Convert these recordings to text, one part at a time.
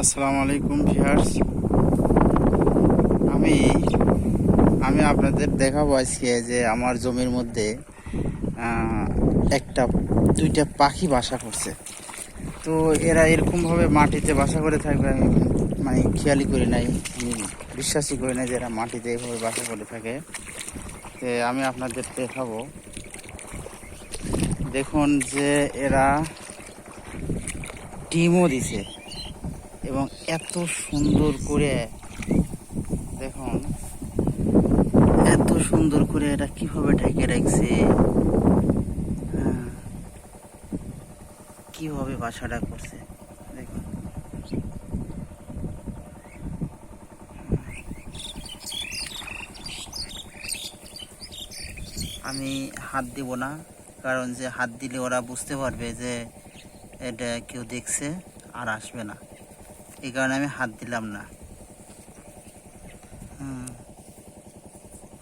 আসসালামু আলাইকুম ভিউয়ার্স। আমি আমি আপনাদের দেখাবো আজকে যে আমার জমির মধ্যে একটা, দুইটা পাখি বাসা করছে। তো এরা এরকমভাবে মাটিতে বাসা করে থাকবে, আমি মানে খেয়ালই করি নাই বিশ্বাসই করি নাই যে এরা মাটিতে এইভাবে বাসা করে থাকে। তো আমি আপনাদের দেখাবো। দেখুন যে এরা ডিমও দিছে। এবং এত সুন্দর করে দেখুন, এত সুন্দর করে এটা কীভাবে ঢেকে রাখছে হ্যাঁ। কীভাবে বাসাটা করছে, দেখুন আমি হাত দিব না, কারণ যে হাত দিলে ওরা বুঝতে পারবে যে এটা কেউ দেখছে আর আসবে না এই কারণে আমি হাত দিলাম না।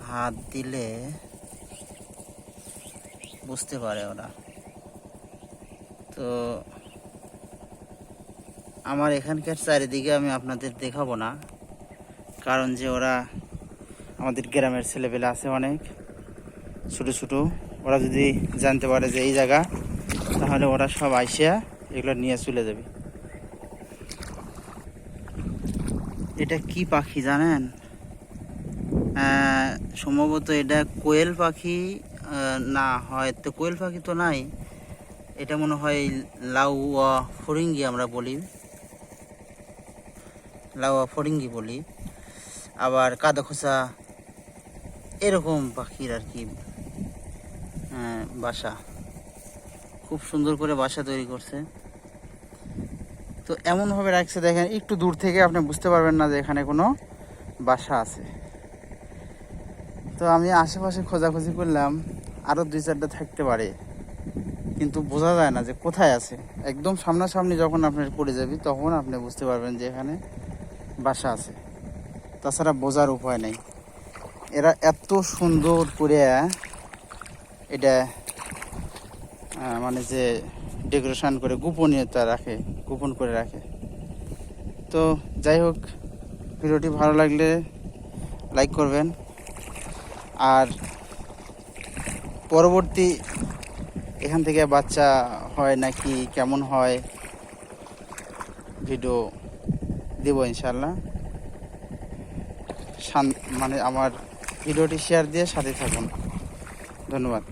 হাত দিলে বুঝতে পারে ওরা। তো আমার এখানকার চারিদিকে আমি আপনাদের দেখাবো না, কারণ যে ওরা আমাদের গ্রামের ছেলেপেলে আছে অনেক, ছোট ছোট। ওরা যদি জানতে পারে যে এই জায়গা, তাহলে ওরা সব আইসিয়া এগুলো নিয়ে চলে যাবে। এটা কি পাখি জানেন? সম্ভবত এটা কোয়েল পাখি না হয়তো কোয়েল পাখি তো নাই। এটা মনে হয় লাউয়া ফরিঙ্গি আমরা বলি। লাউয়া ফরিঙ্গি বলি। আবার কাদা খোসা এরকম পাখির আর কি বাসা। খুব সুন্দর করে বাসা তৈরি করছে। তো এমনভাবে রাখছে, দেখেন, একটু দূর থেকে আপনি বুঝতে পারবেন না যে এখানে কোনো বাসা আছে। তো আমি আশেপাশে খোঁজাখুঁজি করলাম, আরও দুই চারটা থাকতে পারে। কিন্তু বোঝা যায় না যে কোথায় আছে। একদম সামনাসামনি যখন আপনার পড়ে যাবি, তখন আপনি বুঝতে পারবেন যে এখানে বাসা আছে। তাছাড়া বোঝার উপায় নেই। এরা এত সুন্দর করে, এটা মানে যে ডেকোরেশন করে গোপনীয়তা রাখে, গোপন করে রাখে। তো যাই হোক, ভিডিওটি ভালো লাগলে লাইক করবেন। আর পরবর্তী এখান থেকে বাচ্চা হয় নাকি কেমন হয়, ভিডিও দেব ইনশাল্লাহ মানে আমার ভিডিওটি শেয়ার দিয়ে সাথে থাকুন। ধন্যবাদ।